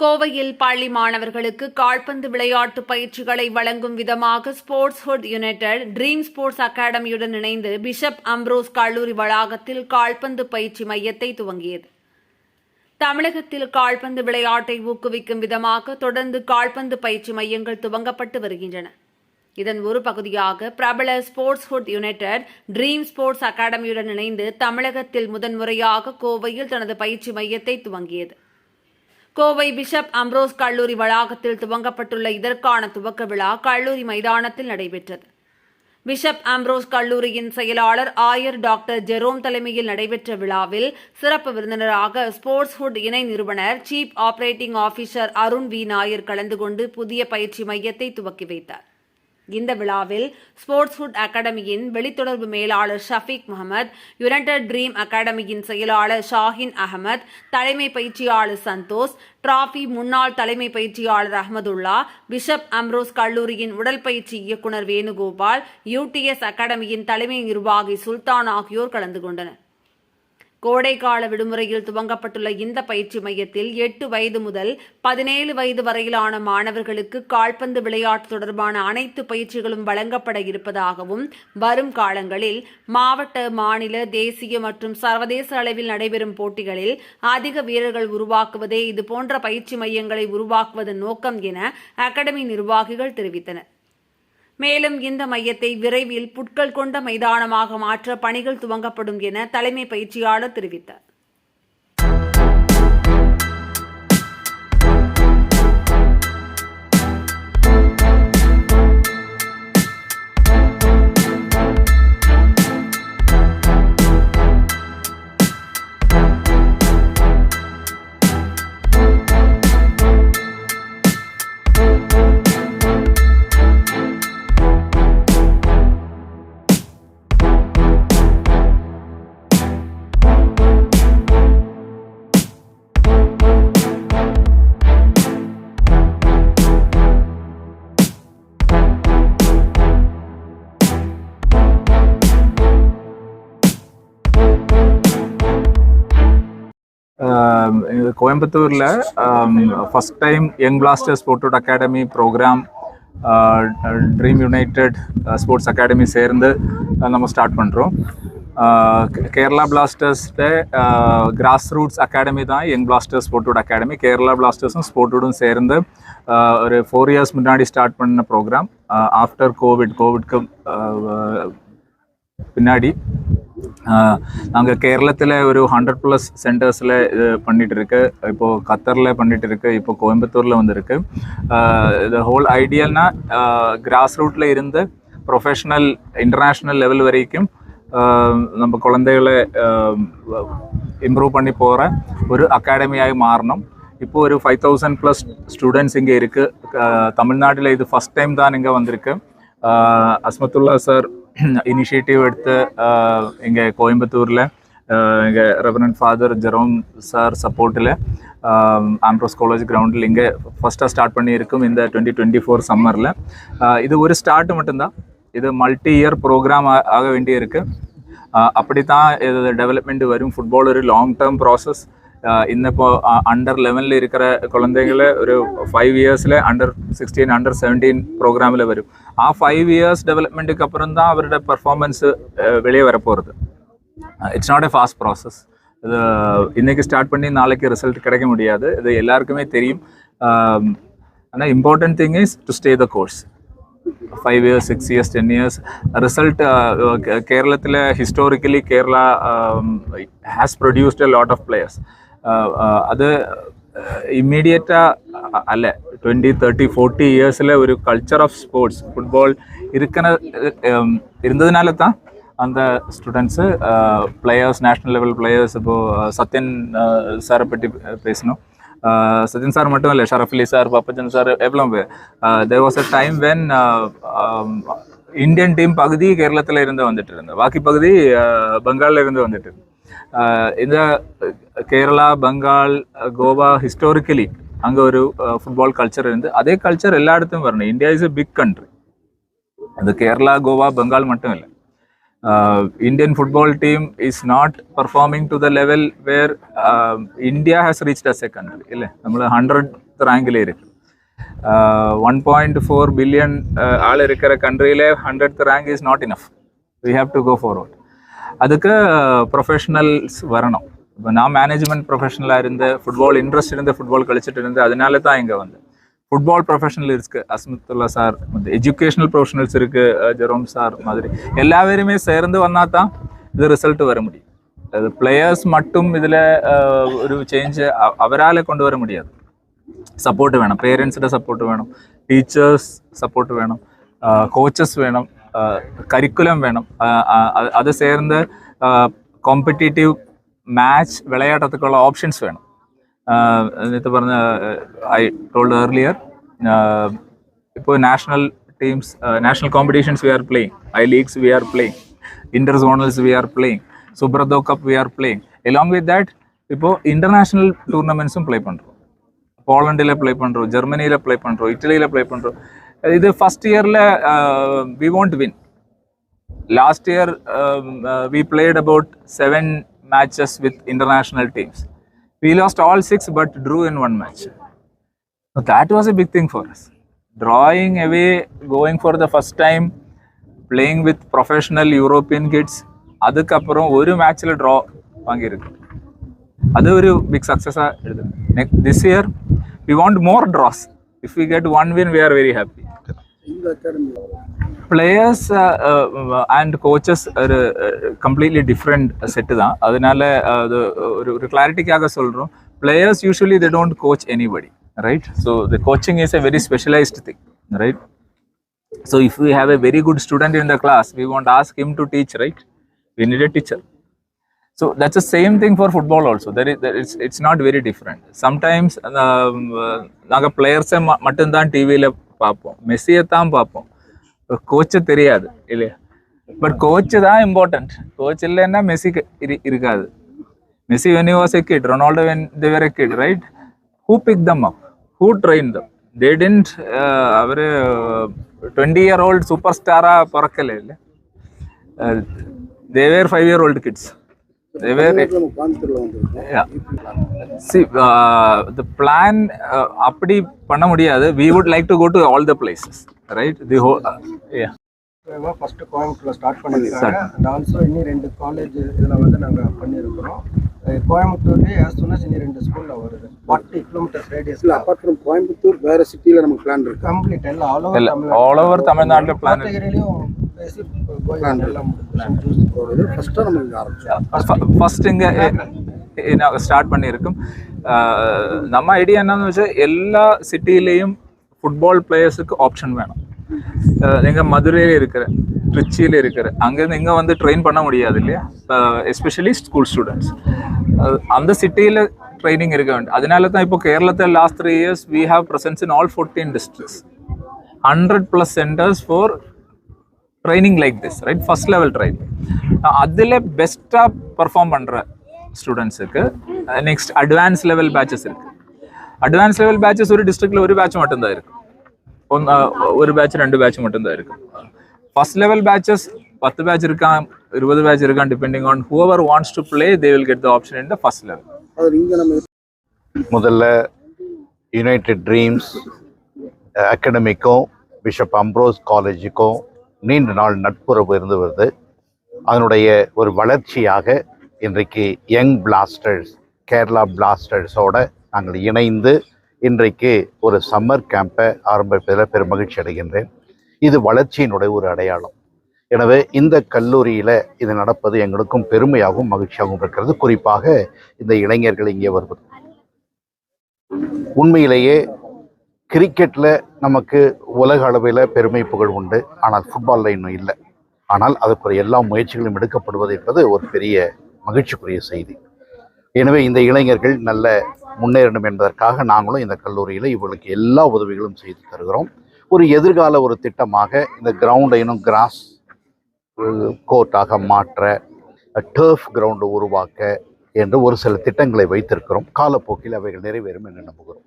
கோவையில் பள்ளி மாணவர்களுக்கு கால்பந்து விளையாட்டு பயிற்சிகளை வழங்கும் விதமாக sports hood united dream sports அகாடமியுடன் இணைந்து பிஷப் அம்ப்ரோஸ் கல்லூரி வளாகத்தில் கால்பந்து பயிற்சி மையத்தை துவங்கியது. தமிழகத்தில் கால்பந்து விளையாட்டை ஊக்குவிக்கும் விதமாக தொடர்ந்து கால்பந்து பயிற்சி மையங்கள் துவங்கப்பட்டு வருகின்றன. இதன் ஒரு பகுதியாக பிரபல sports hood united dream sports அகாடமியுடன் இணைந்து தமிழகத்தில் முதன்முறையாக கோவையில் தனது பயிற்சி மையத்தை துவங்கியது. கோவை பிஷப் அம்ரோஸ் கல்லூரி வளாகத்தில் துவங்கப்பட்டுள்ள இதற்கான துவக்க விழா கல்லூரி மைதானத்தில் நடைபெற்றது. பிஷப் அம்ப்ரோஸ் கல்லூரியின் செயலாளர் ஆயர் டாக்டர் ஜெரோம் தலைமையில் நடைபெற்ற விழாவில் சிறப்பு விருந்தினராக ஸ்போர்ட்ஸ் ஹுட் இணை நிறுவனர் chief operating officer Arun V. Nair கலந்து கொண்டு புதிய பயிற்சி மையத்தை துவக்கி வைத்தார். இந்த விழாவில் ஸ்போர்ட்ஸ் ஹுட் அகாடமியின் வெளித்தொடர்பு மேலாளர் ஷஃபீக் முகமது யுனைடெட் ட்ரீம் அகாடமியின் செயலாளர் ஷாஹின் அகமது தலைமை பயிற்சியாளர் சந்தோஷ் டிராபி முன்னாள் தலைமை பயிற்சியாளர் அகமதுல்லா பிஷப் அம்ரோஸ் கல்லூரியின் உடற்பயிற்சி இயக்குனர் வேணுகோபால் யூடிஎஸ் அகாடமியின் தலைமை நிர்வாகி சுல்தான் ஆகியோர் கலந்து கொண்டனர். கோடைக்கால விடுமுறையில் துவங்கப்பட்டுள்ள இந்த பயிற்சி மையத்தில் எட்டு வயது முதல் பதினேழு வயது வரையிலான மாணவர்களுக்கு கால்பந்து விளையாட்டு தொடர்பான அனைத்து பயிற்சிகளும் வழங்கப்பட இருப்பதாகவும் வரும் காலங்களில் மாவட்ட மாநில தேசிய மற்றும் சர்வதேச அளவில் நடைபெறும் போட்டிகளில் அதிக வீரர்கள் உருவாக்குவதே இதுபோன்ற பயிற்சி மையங்களை உருவாக்குவதன் நோக்கம் என அகாடமி நிர்வாகிகள் தெரிவித்தனர். மேலும் இந்த மையத்தை விரைவில் புட்கள் கொண்ட மைதானமாக மாற்ற பணிகள் துவங்கப்படும் என தலைமை பயிற்சியாளர் தெரிவித்தார். கோயம்புத்தூரில் first time young blaster sport academy program dream united sports academy சேர்ந்து நம்ம ஸ்டார்ட் பண்ணுறோம் கேரளா பிளாஸ்டர்ஸ்ட கிராஸ் ரூட்ஸ் அகாடமி தான் young blasters sport academy Kerala பிளாஸ்டர்ஸும் ஸ்போர்ட்டோடும் சேர்ந்து ஒரு ஃபோர் இயர்ஸ் முன்னாடி ஸ்டார்ட் பண்ண ப்ரோக்ராம் ஆஃப்டர் கோவிட் கோவிட்க்கு பின்னாடி நாங்கள் கேரளத்தில் ஒரு ஹண்ட்ரட் ப்ளஸ் சென்டர்ஸில் இது பண்ணிகிட்டு இருக்கு இப்போது கத்தரில் பண்ணிகிட்டு இருக்கு இப்போ கோயம்புத்தூரில் வந்துருக்கு. இந்த ஹோல் ஐடியல்னா கிராஸ் ரூட்டில் இருந்து ப்ரொஃபஷ்னல் இன்டர்நேஷ்னல் லெவல் வரைக்கும் நம்ம குழந்தைகளை இம்ப்ரூவ் பண்ணி போகிற ஒரு அகாடமியாக மாறணும். இப்போ ஒரு ஃபைவ் தௌசண்ட் ப்ளஸ் ஸ்டூடெண்ட்ஸ் இங்கே இருக்குது தமிழ்நாட்டில் இது ஃபஸ்ட் டைம் தான் இங்கே வந்திருக்கு. அஸ்மத்துல்லா சார் இனிஷியேட்டிவ் எடுத்து ஆஹ் இங்கே கோயம்புத்தூரில் இங்கே ரெவரண்ட் ஃபாதர் ஜெரோம் சார் சப்போர்ட்டில் ஆம்ப்ரோஸ் காலேஜ் கிரவுண்டில் இங்கே ஃபஸ்ட்டாக ஸ்டார்ட் பண்ணியிருக்கும் இந்த டுவெண்ட்டி டுவெண்ட்டி ஃபோர் சம்மரில் இது ஒரு ஸ்டார்ட் மட்டும்தான். இது மல்டி இயர் ப்ரோக்ராம் ஆக வேண்டியிருக்கு. அப்படி தான் இது டெவலப்மெண்ட் வரும். ஃபுட்பால் ஒரு லாங் டேர்ம் ப்ராசஸ் ഇന്നിപ്പോൾ അണ്ടർ ലെവനിൽ ഇരിക്കുന്ന കുഴந்தைകൾ ഒരു ഫൈവ് ഇയേഴ്സിൽ അണ്ടർ സിക്സ്റ്റീൻ അണ്ടർ സെവന്റീൻ പ്രോഗ്രാമിൽ വരും. ആ ഫൈവ് ഇയേഴ്സ് ഡെവലപ്മെന്റുக்கு അപ്പുറം தான் അവരുടെ പെർഫോമൻസ് വെളിയെ വരപ്പോகிறது it's not a fast process இது இன்றைக்கி ஸ்டார்ட் பண்ணி நாளைக்கு ரிசல்ட் கிடைக்க முடியாது இது எல்லாருக்குமே தெரியும் ஆனால் important thing is to stay the course five years six years ten years result കേരളത്തിലെ historically Kerala has produced a lot of players അത് ഇമ്മീഡിയറ്റ് അല്ല ട്വൻറ്റി തേർട്ടി ഫോർട്ടി ഇയേഴ്സിലെ ഒരു കൾച്ചർ ഓഫ് സ്പോർട്സ് ഫുട്ബോൾ இருக்கிற இருந்ததுனால தான் அந்த students players national level players இப்போது சத்யன் சாரை பற்றி பேசணும் சத்யன் சார் மட்டும் இல்லை ஷரஃப் அலி சார் பப்பச்சன் சார் எவ்வளோ பேர் there was a time when Indian team பகுதி கேரளத்தில் இருந்து வந்துட்டு இருந்தது பாக்கி பகுதி பெங்காலில் இருந்து வந்துட்டு இருந்து இந்த கேரளா பெங்கால் கோவா ஹிஸ்டாரிக்கலி அங்கே ஒரு ஃபுட்பால் கல்ச்சர் இருந்து அதே கல்ச்சர் எல்லா இடத்தும் வரணும் India is a big country அது கேரளா கோவா பெங்கால் மட்டும் இல்லை Indian football team is not performing to the level where uh, India has reached as a country. ഇല്ലേ നമ്മൾ ഹൺഡ്രഡ് ஹண்ட்ரட் ரேங்கில் இருக்கு ஒன் பாயிண்ட் ஃபோர் பில்லியன் ஆள் இருக்கிற கண்ட்ரியிலே hundred rank is not enough we have to go forward அதுக்கு professionals வரணும் இப்போ நான் management ப்ரொஃபஷனலாக இருந்து ஃபுட்பால் இன்ட்ரெஸ்ட் இருந்து ஃபுட்பால் கழிச்சிட்டு இருந்து அதனால தான் இங்கே வந்து ஃபுட்பால் ப்ரொஃபஷனல் இருக்கு அஸ்மத்துல்லா சார் எஜுகேஷனல் ப்ரொஃபஷனல்ஸ் இருக்கு அஹ் ஜெரோம் சார் மாதிரி எல்லாருமே சேர்ந்து வந்தால் தான் இது ரிசல்ட் வர முடியும் அது பிளேயர்ஸ் மட்டும் இதில் ஒரு சேஞ்ச் அவரால் கொண்டு வர முடியாது സപ്പോർട്ട് വേണം പേരൻസിൻ്റെ സപ്പോർട്ട് വേണം ടീച്ചേഴ്സ് സപ്പോർട്ട് വേണം കോച്ചസ് വേണം കരിക്കുലം വേണം. അത് ചേർന്ന് കോമ്പറ്റേറ്റീവ് മാച്ച് വിളയാട്ടത്തേക്കുള്ള ഓപ്ഷൻസ് വേണം. എന്നിട്ട് പറഞ്ഞ ഐ ടോൾഡ് ഏർലിയർ ഇപ്പോൾ national teams national competitions we are playing I leagues we are playing inter zonals we are playing Subroto cup we are playing along with that ഇപ്പോൾ international ടൂർണമെന്റ്സും play പണ്ടു പോളണ്ടിലെ play പണ്ടു ജർമ്മനിയിലെ play പണ്ടു ഇറ്റലിയിലെ play പണ്ടു இது ஃபஸ்ட் இயரில் we want win last year we played about seven matches with international teams we lost all six but drew in one match that was a big thing for us drawing away going for the first time playing with professional european kids அதுக்கப்புறம் ஒரு மேட்ச்சில் draw வாங்கியிருக்கு. அது ஒரு big சக்ஸஸாக எடுத்து next this year we want more draws if we get one win we are very happy players and coaches ஒரு completely different set தான் அதனால அது ஒரு ஒரு கிளாரிட்டிக்காக சொல்கிறோம் players usually they don't coach anybody right so the coaching is a very specialised thing right so if you have a very good student in the class we want ask him to teach right we need a teacher so that's the same thing for football also there is there is it's not very different sometimes நாங்கள் பிளேயர்ஸை மட்டும்தான் டிவியில் பார்ப்போம் மெஸ்ஸியை தான் பார்ப்போம் கோச்சை தெரியாது இல்லையா but coach தான் இம்பார்ட்டன்ட் கோச் இல்லைன்னா மெஸ்ஸி இரு இருக்காது Messi when was a kid Ronaldo when they were a kid right who pick them up who train them they tend our twenty year old super സ്റ്റാറാ പിറക്കല്ലേ ഇല്ലേ they were five year old kids the plan uh, அப்படி பண்ண முடியாது. We would like to go to all the places right the whole first கோயம்புத்தூர்ல start பண்ணியிருக்காங்க. And also இன்னும் ரெண்டு college இதில் வந்து நாங்கள் பண்ணியிருக்கிறோம். கோயம்புத்தூர்லேயே ஆஸ் சொன்னா இன்னும் ரெண்டு ஸ்கூலில் வருது. ஃபார்ட்டி கிலோமீட்டர்ஸ் இல்ல ரேடியஸில் அப்பார்ட் ஃப்ரம் கோயம்புத்தூர் வேற சிட்டில நமக்கு பிளான் இருக்கு. கம்ப்ளீட் எல்லாம் ஆல் ஓவர் ஆல் ஓவர் தமிழ்நாட்டில் பிளான் பேசி ஃபஸ்ட்டாக நம்ம இங்கே ஆரம்பிச்சோம். ஃபஸ்ட் இங்கே ஸ்டார்ட் பண்ணியிருக்கும். நம்ம ஐடியா என்னன்னு വെച്ചാൽ எல்லா சிட்டிலேயும் ஃபுட்பால் பிளேயர்ஸுக்கு ஆப்ஷன் வேணும். நீங்கள் மதுரையில் இருக்கிற ட்ரிச்சியில் இருக்கிற அங்கேருந்து இங்கே வந்து ட்ரெயின் பண்ண முடியாது இல்லையா? எஸ்பெஷலி ஸ்கூல் ஸ்டூடெண்ட்ஸ் அந்த சிட்டியில் ட்ரைனிங் இருக்க வேண்டும் அதனால தான் இப்போ கேரளத்தில் last three years we have presence in all fourteen districts hundred plus centres for training like this right first level training அதில் பெஸ்ட்டாக பர்ஃபார்ம் பண்ணுற ஸ்டூடெண்ட்ஸுக்கு நெக்ஸ்ட் அட்வான்ஸ் லெவல் பேச்சஸ் இருக்கு. அட்வான்ஸ் லெவல் பேச்சஸ் ஒரு டிஸ்ட்ரிக்ட்ல ஒரு பேட்ச் மட்டும்தான் இருக்கும் ஒன் ஒரு பேட்ச் ரெண்டு பேட்ச் மட்டும்தான் இருக்கும் ஃபர்ஸ்ட் லெவல் பேச்சஸ் பத்து பேட்ச் இருக்கான் இருபது பேட்ச் இருக்கான் depending on whoever wants to play they will get the option in the first level அது இங்க நம்ம முதல்ல யுனைடெட் ட்ரீம்ஸ் அகாடமிக்கும் பிஷப் அம்ப்ரோஸ் காலேஜுக்கும் நீண்ட நாள் நட்புறவு இருந்து வருது. அதனுடைய ஒரு வளர்ச்சியாக இன்றைக்கு யங் பிளாஸ்டர்ஸ் கேரளா பிளாஸ்டர்ஸோட நாங்கள் இணைந்து இன்றைக்கு ஒரு சம்மர் கேம்பை ஆரம்பிப்பதில் பெரும் மகிழ்ச்சி அடைகின்றேன். இது வளர்ச்சியினுடைய ஒரு அடையாளம். எனவே இந்த கல்லூரியில் இது நடப்பது எங்களுக்கும் பெருமையாகவும் மகிழ்ச்சியாகவும் இருக்கிறது. குறிப்பாக இந்த இளைஞர்கள் இங்கே வருவது. உண்மையிலேயே கிரிக்கெட்டில் நமக்கு உலக அளவில் பெருமை புகழ் உண்டு. ஆனால் ஃபுட்பாலில் இன்னும் இல்லை. ஆனால் அதுக்குரிய எல்லா முயற்சிகளும் எடுக்கப்படுவது என்பது ஒரு பெரிய மகிழ்ச்சிக்குரிய செய்தி. எனவே இந்த இளைஞர்கள் நல்ல முன்னேறணும் என்பதற்காக நாங்களும் இந்த கல்லூரியில் இவர்களுக்கு எல்லா உதவிகளும் செய்து தருகிறோம். ஒரு எதிர்கால ஒரு திட்டமாக இந்த கிரவுண்டை இன்னும் கிராஸ் கோர்ட்டாக மாற்ற டர்ஃப் கிரவுண்டு உருவாக்க என்று ஒரு சில திட்டங்களை வைத்திருக்கிறோம். காலப்போக்கில் அவைகள் நிறைவேறும் என்று நம்புகிறோம்.